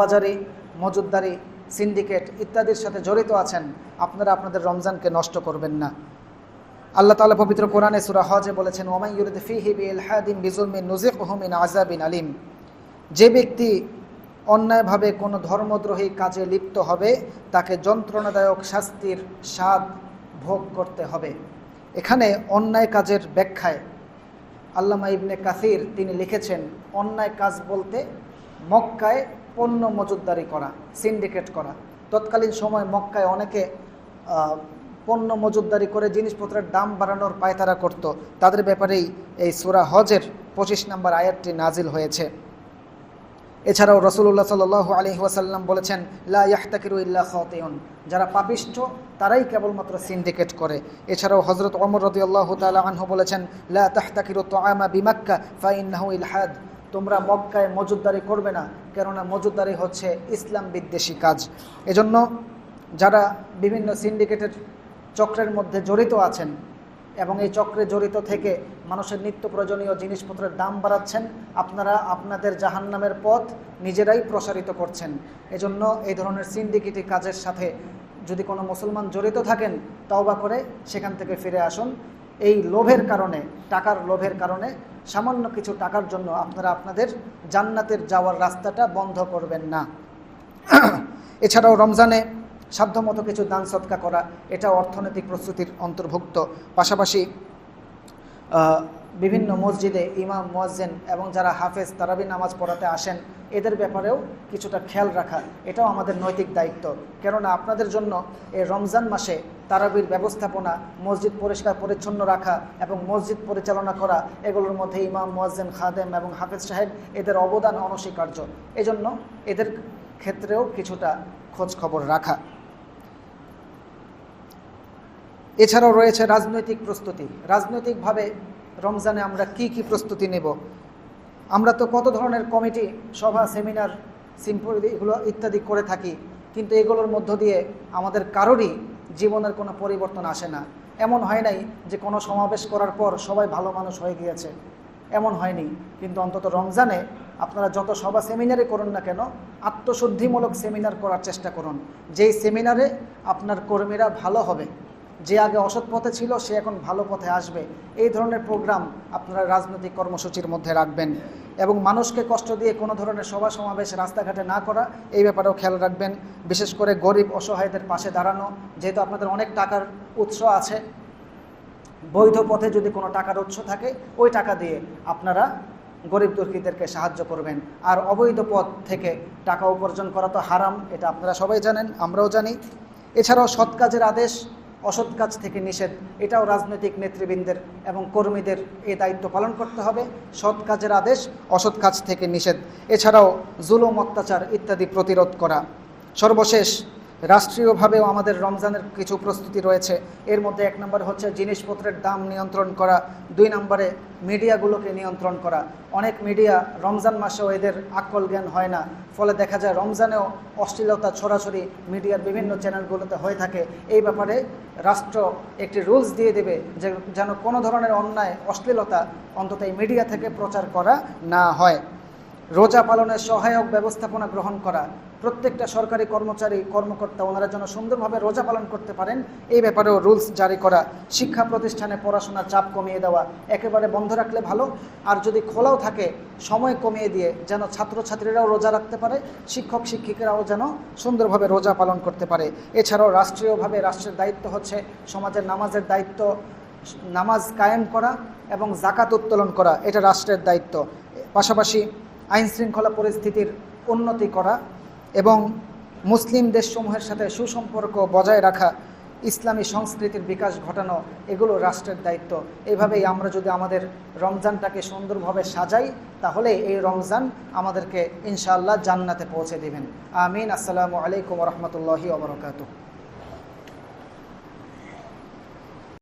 বাজারি মজুদদারি সিন্ডিকেট ইত্যাদির সাথে জড়িত আছেন, আপনারা আপনাদের রমজানকে নষ্ট করবেন না। আল্লাহ তাআলা পবিত্র কোরআনে সূরা হজে বলেছেন ওমাই ইউরিদ ফিহি বিজুলমিন নুযিকহু মিন আযাবিন আলিম। যে ব্যক্তি অন্যায়ভাবে কোনো ধর্মদ্রোহী কাজে লিপ্ত হবে, তাকে যন্ত্রণাদায়ক শাস্তির স্বাদ ভোগ করতে হবে। এখানে অন্যায় কাজের ব্যাখ্যায় আল্লামা ইবনে কাসির তিনি লিখেছেন, অন্যায় কাজ বলতে মক্কায় পণ্য মজুদদারি করা সিন্ডিকেট করা। তৎকালীন সময় মক্কায় অনেকে পণ্য মজুদদারি করে জিনিসপত্রের দাম বাড়ানোর পায়তারা করত। তাদের ব্যাপারেই এই সুরা হজের পঁচিশ নম্বর আয়াতটি নাজিল হয়েছে। এছাড়াও রসুল্লাহ সাল আলী ওয়াসাল্লাম বলেছেন, লা ইয়াহতাকিরু ইল্লা খাতিউন। যারা পাপিষ্ঠ, তারাই কেবলমাত্র সিন্ডিকেট করে। এছাড়াও হজরত ওমর রদি আল্লাহ তালা বলেছেন, লা তাহতাকিরু তোয়ামা বিমাক্কা, ফাইন্নাহু ইলহাদ। তোমরা মক্কায় মজুদদারি করবে না, কেননা মজুদদারি হচ্ছে ইসলাম বিদ্বেষী কাজ। এজন্য যারা বিভিন্ন সিন্ডিকেটের চক্রের মধ্যে জড়িত আছেন এবং এই চক্রে জড়িত থেকে মানুষের নিত্য প্রয়োজনীয় জিনিসপত্রের দাম বাড়াচ্ছেন, আপনারা আপনাদের জাহান্নামের পথ নিজেরাই প্রসারিত করছেন। এজন্য এই ধরনের সিন্ডিকেটি কাজের সাথে যদি কোনো মুসলমান জড়িত থাকেন, তওবা করে সেখান থেকে ফিরে আসুন। এই লোভের কারণে, টাকার লোভের কারণে সামান্য কিছু টাকার জন্য আপনারা আপনাদের জান্নাতের যাওয়ার রাস্তাটা বন্ধ করবেন না। এছাড়াও রমজানে সাধ্যমতো কিছু দান সৎকা করা এটা অর্থনৈতিক প্রস্তুতির অন্তর্ভুক্ত। পাশাপাশি বিভিন্ন মসজিদে ইমাম, মোয়াজ্জেন এবং যারা হাফেজ তারাবি নামাজ পড়াতে আসেন, এদের ব্যাপারেও কিছুটা খেয়াল রাখা, এটাও আমাদের নৈতিক দায়িত্ব। কেননা আপনাদের জন্য এই রমজান মাসে তারাবির ব্যবস্থাপনা, মসজিদ পরিষ্কার পরিচ্ছন্ন রাখা এবং মসজিদ পরিচালনা করা, এগুলোর মধ্যে ইমাম, মোয়াজ্জেন, খাদেম এবং হাফেজ সাহেব এদের অবদান অনস্বীকার্য। এজন্য এদের ক্ষেত্রেও কিছুটা খোঁজ খবর রাখা। এছাড়াও রয়েছে রাজনৈতিক প্রস্তুতি। রাজনৈতিকভাবে রমজানে আমরা কি কি প্রস্তুতি নেব? আমরা তো কত ধরনের কমিটি, সভা, সেমিনার সিম্পোজি এগুলো ইত্যাদি করে থাকি, কিন্তু এগুলোর মধ্য দিয়ে আমাদের কারোরই জীবনের কোনো পরিবর্তন আসে না। এমন হয় নাই যে কোনো সমাবেশ করার পর সবাই ভালো মানুষ হয়ে গিয়েছে। এমন হয়নি। কিন্তু অন্তত রমজানে আপনারা যত সভা সেমিনারে করুন না কেন, আত্মশুদ্ধিমূলক সেমিনার করার চেষ্টা করুন। যেই সেমিনারে আপনার কর্মীরা ভালো হবে। যে আগে অসৎ পথে ছিল, সে এখন ভালো পথে আসবে। এই ধরনের প্রোগ্রাম আপনারা রাজনৈতিক কর্মসূচির মধ্যে রাখবেন এবং মানুষকে কষ্ট দিয়ে কোনো ধরনের সভা সমাবেশ রাস্তাঘাটে না করা, এই ব্যাপারেও খেয়াল রাখবেন। বিশেষ করে গরিব অসহায়দের পাশে দাঁড়ানো, যেহেতু আপনাদের অনেক টাকার উৎস আছে, বৈধ পথে যদি কোনো টাকার উৎস থাকে, ওই টাকা দিয়ে আপনারা গরিব দুর্গীদেরকে সাহায্য করবেন। আর অবৈধ পথ থেকে টাকা উপার্জন করা তো হারাম, এটা আপনারা সবাই জানেন, আমরাও জানি। এছাড়াও সৎ কাজের আদেশ অসৎ কাজ থেকে নিষেধ। এটাও রাজনৈতিক নেতৃবৃন্দের এবং কর্মীদের এই দায়িত্ব পালন করতে হবে। সৎ কাজের আদেশ, অসৎ কাজ থেকে নিষেধ। এছাড়াও জুলুম, অত্যাচার ইত্যাদি প্রতিরোধ করা। সর্বশেষ রাষ্ট্রীয়ভাবেও আমাদের রমজানের কিছু প্রস্তুতি রয়েছে। এর মধ্যে এক নম্বর হচ্ছে জিনিসপত্রের দাম নিয়ন্ত্রণ করা, দুই নম্বরে মিডিয়াগুলোকে নিয়ন্ত্রণ করা। অনেক মিডিয়া রমজান মাসেও এদের আকল জ্ঞান হয় না। ফলে দেখা যায় রমজানেও অশ্লীলতা, ছড়াছড়ি মিডিয়ার বিভিন্ন চ্যানেলগুলোতে হয়ে থাকে। এই ব্যাপারে রাষ্ট্র একটি রুলস দিয়ে দেবে যে, যেন কোনো ধরনের অন্যায়, অশ্লীলতা অন্তত এই মিডিয়া থেকে প্রচার করা না হয়। রোজা পালনের সহায়ক ব্যবস্থাপনা গ্রহণ করা, প্রত্যেকটা সরকারি কর্মচারী, কর্মকর্তা, ওনারা যেন সুন্দরভাবে রোজা পালন করতে পারেন, এই ব্যাপারেও রুলস জারি করা, শিক্ষা প্রতিষ্ঠানে পড়াশোনার চাপ কমিয়ে দেওয়া একেবারে বন্ধ রাখলে ভালো, আর যদি খোলাও থাকে, সময় কমিয়ে দিয়ে যেন ছাত্রছাত্রীরাও রোজা রাখতে পারে, শিক্ষক, শিক্ষিকারাও যেন সুন্দরভাবে রোজা পালন করতে পারে। এছাড়াও রাষ্ট্রীয়ভাবে রাষ্ট্রের দায়িত্ব হচ্ছে সমাজের নামাজের দায়িত্ব, নামাজ কায়েম করা এবং জাকাত উত্তোলন করা, এটা রাষ্ট্রের দায়িত্ব। পাশাপাশি আইন শৃঙ্খলা পরিস্থিতির উন্নতি করা এবং মুসলিম দেশসমূহের সাথে সুসম্পর্ক বজায় রাখা, ইসলামী সংস্কৃতির বিকাশ ঘটানো, এগুলো রাষ্ট্রের দায়িত্ব। এইভাবেই আমরা যদি আমাদের রমজানটাকে সুন্দরভাবে সাজাই, তাহলে এই রমজান আমাদেরকে ইনশাআল্লাহ জান্নাতে পৌঁছে দেবেন। আমিন। আসসালামু আলাইকুম রহমতুল্লাহি ওবরকাতু